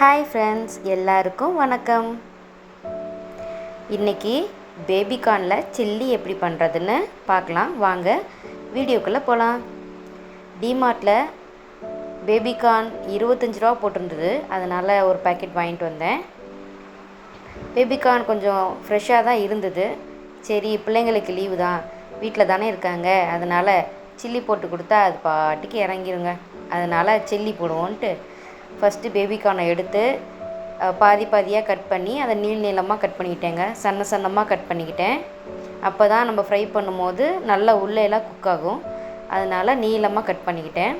Hi friends எல்லாருக்கும் வணக்கம். இன்றைக்கி பேபிகார்னில் சில்லி எப்படி பண்ணுறதுன்னு பார்க்கலாம். வாங்க வீடியோக்குள்ளே போகலாம் டிமார்ட்டில் பேபிகார்ன் இருபத்தஞ்சி ரூபா போட்டிருந்தது. அதனால் ஒரு பாக்கெட் வாங்கிட்டு வந்தேன். பேபிகார்ன் கொஞ்சம் ஃப்ரெஷ்ஷாக தான் இருந்தது. சரி பிள்ளைங்களுக்கு லீவு தான். வீட்டில் தானே இருக்காங்க. அதனால் சில்லி போட்டு கொடுத்தா அது பாட்டுக்கு இறங்கிருங்க. அதனால் சில்லி போடுவோன்ட்டு ஃபஸ்ட்டு பேபிகார்னை எடுத்து பாதி பாதியாக கட் பண்ணி அதை நீள் நீளமாக கட் பண்ணிக்கிட்டேங்க. சன்ன சன்னமாக கட் பண்ணிக்கிட்டேன். அப்போ தான் நம்ம ஃப்ரை பண்ணும்போது நல்லா உள்ளே எல்லாம் குக் ஆகும். அதனால் நீளமாக கட் பண்ணிக்கிட்டேன்.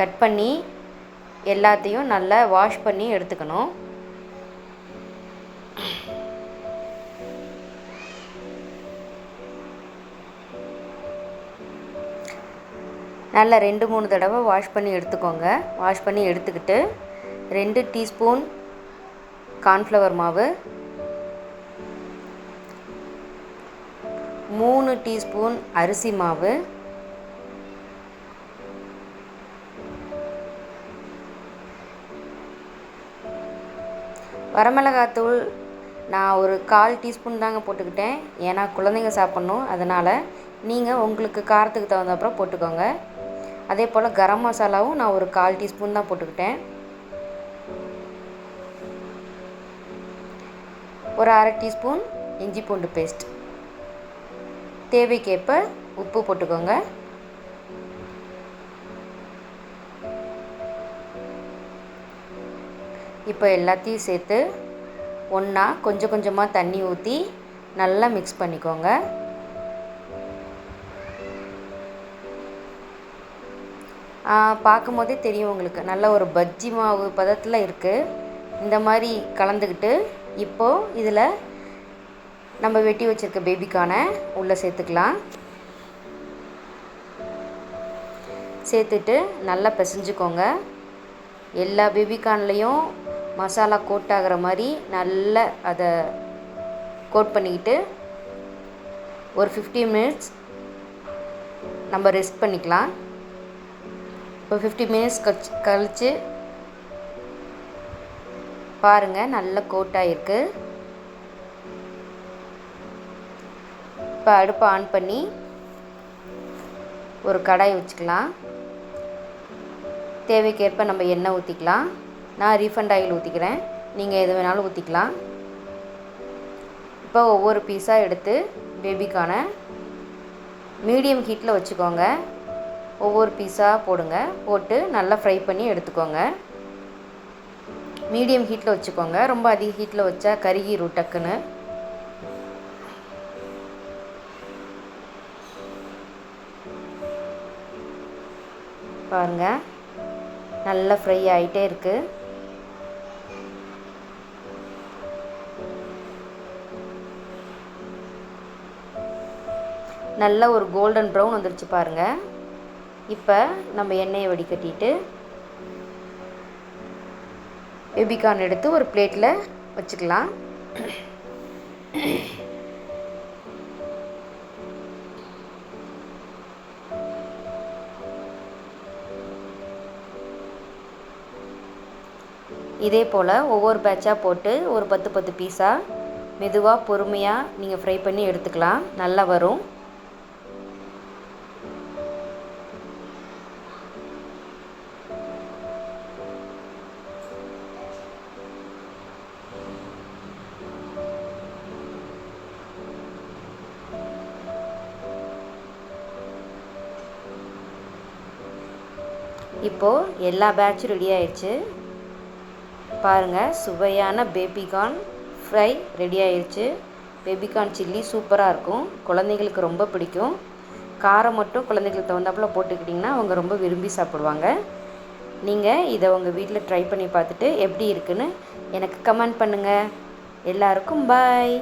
கட் பண்ணி எல்லாத்தையும் நல்லா வாஷ் பண்ணி எடுத்துக்கணும். நல்லா ரெண்டு மூணு தடவை வாஷ் பண்ணி எடுத்துக்கோங்க. வாஷ் பண்ணி எடுத்துக்கிட்டு ரெண்டு டீஸ்பூன் கார்ன்ஃப்ளவர் மாவு மூணு டீஸ்பூன் அரிசி மாவு வரமிளகாத்தூள் நான் ஒரு கால் டீஸ்பூன் தாங்க போட்டுக்கிட்டேன். ஏன்னா குழந்தைங்க சாப்பிட்ணும் அதனால் நீங்கள் உங்களுக்கு காரத்துக்கு தகுந்தப்புறம் போட்டுக்கோங்க. அதே போல் கரம் மசாலாவும் நான் ஒரு கால் டீஸ்பூன் தான் போட்டுக்கிட்டேன். ஒரு அரை டீஸ்பூன் இஞ்சி பூண்டு பேஸ்ட் தேவைக்கேற்ப உப்பு போட்டுக்கோங்க. இப்போ எல்லாத்தையும் சேர்த்து ஒன்றா கொஞ்சம் கொஞ்சமாக தண்ணி ஊற்றி நல்லா மிக்ஸ் பண்ணிக்கோங்க. பார்க்கும் பார்க்கும்போதே தெரியும் உங்களுக்கு. நல்ல ஒரு பஜ்ஜி மாவு பதத்தில் இருக்குது இந்த மாதிரி கலந்துக்கிட்டு இப்போது இதில் நம்ம வெட்டி வச்சுருக்க பேபிக்கான உள்ளே சேர்த்துக்கலாம். சேர்த்துட்டு நல்லா பிசைஞ்சுக்கோங்க. எல்லா பேபிகான்லேயும் மசாலா கோட் ஆகிற மாதிரி நல்லா அதை கோட் பண்ணிக்கிட்டு ஒரு 15 மினிட்ஸ் நம்ம ரெஸ்ட் பண்ணிக்கலாம். இப்போ ஃபிஃப்டி மினிட்ஸ் கழிச்சு கழிச்சு பாருங்கள் நல்ல கோட்டாயிருக்கு இப்போ அடுப்பை ஆன் பண்ணி ஒரு கடாய் வச்சுக்கலாம். தேவைக்கேற்ப நம்ம எண்ணெய் ஊற்றிக்கலாம் நான் ரீஃபண்ட் ஆயில் ஊற்றிக்கிறேன் நீங்கள் எது வேணாலும் ஊற்றிக்கலாம் இப்போ ஒவ்வொரு பீஸாக எடுத்து பேபிக்கான மீடியம் ஹீட்டில் வச்சுக்கோங்க. ஒவ்வொரு பீஸாக போடுங்க. போட்டு நல்லா ஃப்ரை பண்ணி எடுத்துக்கோங்க. மீடியம் ஹீட்டில் வச்சுக்கோங்க. ரொம்ப அதிக ஹீட்டில் வச்சா கருகிரும் டக்குன்னு. பாருங்க. நல்லா ஃப்ரை ஆகிட்டே இருக்குது நல்ல ஒரு கோல்டன் ப்ரௌன் வந்துருச்சு பாருங்கள் இப்போ நம்ம எண்ணெயை வடிகட்டிட்டு பேபிகார்ன் எடுத்து ஒரு பிளேட்டில் வச்சுக்கலாம். இதே போல் ஒவ்வொரு பேட்சாக போட்டு ஒரு பத்து பத்து பீஸாக மெதுவாக பொறுமையாக நீங்கள் ஃப்ரை பண்ணி எடுத்துக்கலாம். நல்லா வரும். இப்போது எல்லா பேட்சும் ரெடி ஆயிடுச்சு. பாருங்கள் சுவையான பேபிகார்ன் ஃப்ரை ரெடி ஆயிடுச்சு. பேபிகார்ன் சில்லி சூப்பராக இருக்கும். குழந்தைங்களுக்கு ரொம்ப பிடிக்கும். காரம் மட்டும் குழந்தைங்களுக்கு தகுந்தாப்புல போட்டுக்கிட்டிங்கன்னா அவங்க ரொம்ப விரும்பி சாப்பிடுவாங்க. நீங்கள் இதை உங்கள் வீட்டில் ட்ரை பண்ணி பார்த்துட்டு எப்படி இருக்குன்னு எனக்கு கமெண்ட் பண்ணுங்கள் எல்லாருக்கும் பாய்